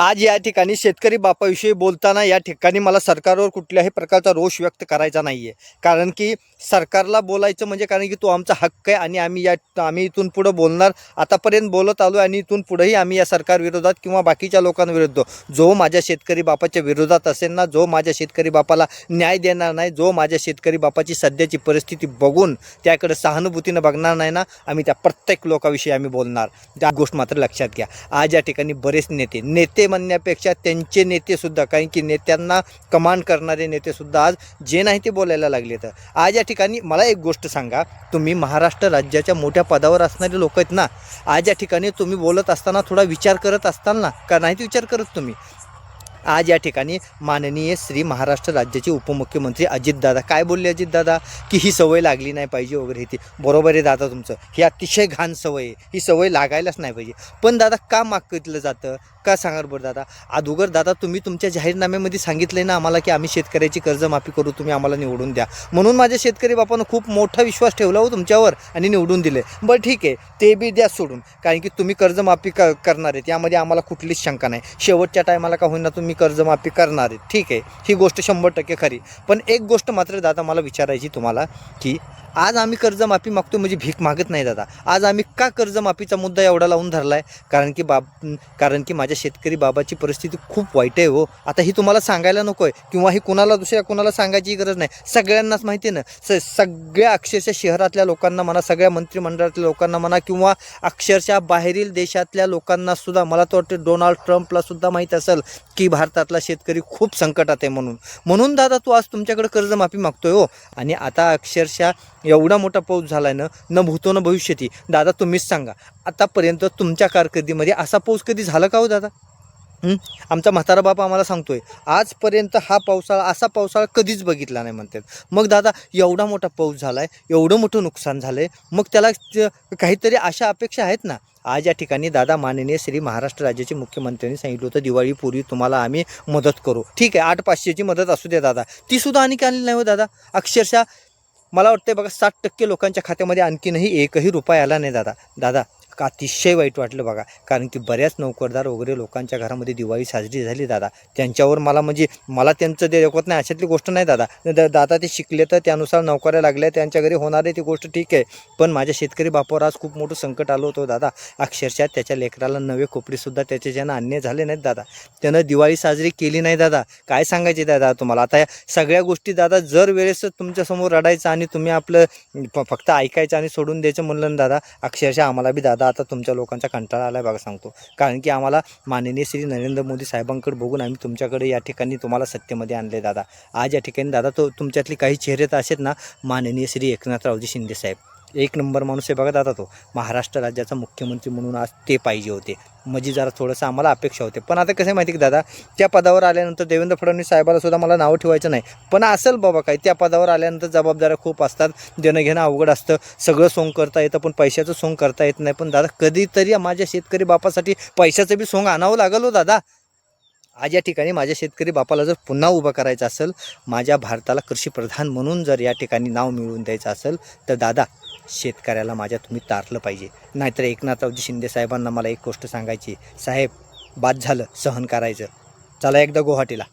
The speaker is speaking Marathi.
आज या ठिकाणी शेतकरी बापाविषयी बोलताना या ठिकाणी मला सरकारवर कुठल्याही प्रकारचा रोष व्यक्त करायचा नाही आहे कारण की सरकारला बोलायचं म्हणजे कारण की तो आमचा हक्क आहे आणि आम्ही या आम्ही इथून पुढं बोलणार. आतापर्यंत बोलत आलो आणि इथून पुढंही आम्ही या सरकारविरोधात किंवा बाकीच्या लोकांविरुद्ध जो माझ्या शेतकरी बापाच्या विरोधात असेल ना जो माझ्या शेतकरी बापाला न्याय देणार नाही जो माझ्या शेतकरी बापाची सध्याची परिस्थिती बघून त्याकडे सहानुभूतीनं बघणार नाही ना आम्ही त्या प्रत्येक लोकाविषयी आम्ही बोलणार. त्या गोष्ट मात्र लक्षात घ्या. आज या ठिकाणी बरेच नेते नेते म्हणण्यापेक्षा त्यांचे नेतेसुद्धा कारण की नेत्यांना कमांड करणारे नेतेसुद्धा आज जे नाही ते बोलायला लागले तर आज या ठिकाणी मला एक गोष्ट सांगा तुम्ही महाराष्ट्र राज्याच्या मोठ्या पदावर असणारे लोक आहेत ना आज या ठिकाणी तुम्ही बोलत असताना थोडा विचार करत असताल ना का नाही ते विचार करत तुम्ही? आज या ठिकाणी माननीय श्री महाराष्ट्र राज्याचे उपमुख्यमंत्री अजितदादा काय बोलले अजितदादा? की ही सवय लागली नाही पाहिजे वगैरे ती बरोबर आहे दादा तुमचं. ही अतिशय घाण सवय आहे. ही सवय लागायलाच नाही पाहिजे. पण दादा का मागितलं जातं? का सांगा बरं दादा? अगोदर दादा तुम्ही तुमच्या जाहीरनाम्यामध्ये सांगितले ना आम्हाला की आम्ही शेतकऱ्याची कर्जमाफी करू तुम्ही आम्हाला निवडून द्या. म्हणून माझ्या शेतकरी बापानं खूप मोठा विश्वास ठेवला हो तुमच्यावर आणि निवडून दिले बरं ठीक आहे ते बी द्या सोडून. कारण की तुम्ही कर्जमाफी क करणार आहेत यामध्ये आम्हाला कुठलीच शंका नाही. शेवटच्या टायमाला का होईना तुम्ही कर्जमाफी करणार आहेत. ठीक आहे ही गोष्ट शंभर टक्के खरी. पण एक गोष्ट मात्र दादा मला विचारायची तुम्हाला की आज आम्ही कर्जमाफी मागतो म्हणजे भीक मागत नाही दादा. आज आम्ही का कर्जमाफीचा मुद्दा एवढा लावून धरला आहे कारण की बाब कारण की माझ्या शेतकरी बाबाची परिस्थिती खूप वाईट आहे हो. आता ही तुम्हाला सांगायला नको आहे किंवा ही कुणाला दुसऱ्या कुणाला सांगायची गरज नाही. सगळ्यांनाच माहिती आहे ना. स सगळ्या अक्षरशः शहरातल्या लोकांना म्हणा सगळ्या मंत्रिमंडळातल्या लोकांना म्हणा किंवा अक्षरशः बाहेरील देशातल्या लोकांना सुद्धा मला तर वाटतं डोनाल्ड ट्रम्पला सुद्धा माहीत असेल की भारतातला शेतकरी खूप संकटात आहे म्हणून. म्हणून दादा तू आज तुमच्याकडे कर्जमाफी मागतोय हो. आणि आता अक्षरशः एवढा मोठा पाऊस झाला आहे ना न भूतो न भविष्यती. दादा तुम्हीच सांगा. आतापर्यंत तुमच्या कारकिर्दीमध्ये असा पाऊस कधी झाला का हो दादा? आता आमचा म्हातारा बाप आम्हाला सांगतोय आजपर्यंत हा पावसाळा असा पावसाळा कधीच बघितला नाही म्हणतात. मग दादा एवढा मोठा पाऊस झाला आहे एवढं मोठं नुकसान झालं आहे मग त्याला काहीतरी अशा अपेक्षा आहेत ना? आज या ठिकाणी दादा माननीय श्री महाराष्ट्र राज्याचे मुख्यमंत्र्यांनी सांगितलं होतं दिवाळीपूर्वी तुम्हाला आम्ही मदत करू. ठीक आहे आठ पाचशेची मदत असू दे दादा. ती सुद्धा आणखी आली नाही हो दादा. अक्षरशः मला वाटतं बघा साठ टक्के लोकांच्या खात्यामध्ये आणखीनही एकही रुपया आला नाही दादा. दादा अतिशय वाईट वाटलं बघा. कारण की बऱ्याच नोकरदार वगैरे लोकांच्या घरामध्ये दिवाळी साजरी झाली दादा. त्यांच्यावर मला म्हणजे मला त्यांचं ते ऐकवत नाही अशातली गोष्ट नाही दादा. दादा ते शिकले तर त्यानुसार नोकऱ्या लागल्या त्यांच्या घरी होणार आहे ती गोष्ट ठीक आहे. पण माझ्या शेतकरी बापावर आज खूप मोठं संकट आलं होतं दादा. अक्षरशः त्याच्या लेकराला नवे कोपरीसुद्धा त्याचे ज्यांना अन्य झाले नाहीत दादा. त्यानं दिवाळी साजरी केली नाही दादा. काय सांगायचे दादा तुम्हाला? आता या सगळ्या गोष्टी दादा जर वेळेस तुमच्यासमोर रडायचं आणि तुम्ही आपलं फक्त ऐकायचं आणि सोडून द्यायचं म्हणलं ना दादा अक्षरशः आम्हाला बी दादा आता तुमच्या लोकांचा कंटाळा आला बघा सांगतो. कारण की आम्हाला माननीय श्री नरेंद्र मोदी साहेबांकडे बघून आम्ही तुमच्याकडे या ठिकाणी तुम्हाला सत्तेमध्ये आणले दादा. आज या ठिकाणी दादा तो तुमच्यातले काही चेहरे तर असेत ना माननीय श्री एकनाथरावजी शिंदे साहेब. एक नंबर माणूस आहे बघत दादा तो. महाराष्ट्र राज्याचा मुख्यमंत्री म्हणून आज ते पाहिजे होते. म्हणजे जरा थोडंसं आम्हाला अपेक्षा होते. पण आता कसं आहे माहिती की दादा? त्या पदावर आल्यानंतर देवेंद्र फडणवीस साहेबाला सुद्धा मला नावं ठेवायचं नाही. पण असेल बाबा काय त्या पदावर आल्यानंतर जबाबदाऱ्या खूप असतात. देणं घेणं अवघड असतं. सगळं सोंग करता येतं पण पैशाचं सोंग करता येत नाही. पण दादा कधीतरी माझ्या शेतकरी बापासाठी पैशाचं बी सोंग आणावं लागल हो दादा. आज या ठिकाणी माझ्या शेतकरी बापाला जर पुन्हा उभं करायचं असेल माझ्या भारताला कृषीप्रधान म्हणून जर या ठिकाणी नाव मिळवून द्यायचं असेल तर दादा शेतकऱ्याला माझ्या तुम्ही तारलं पाहिजे. नाहीतर एकनाथरावजी शिंदे साहेबांना मला एक गोष्ट सांगायची साहेब बाद झालं सहन करायचं. चला एकदा गुवाहाटीला.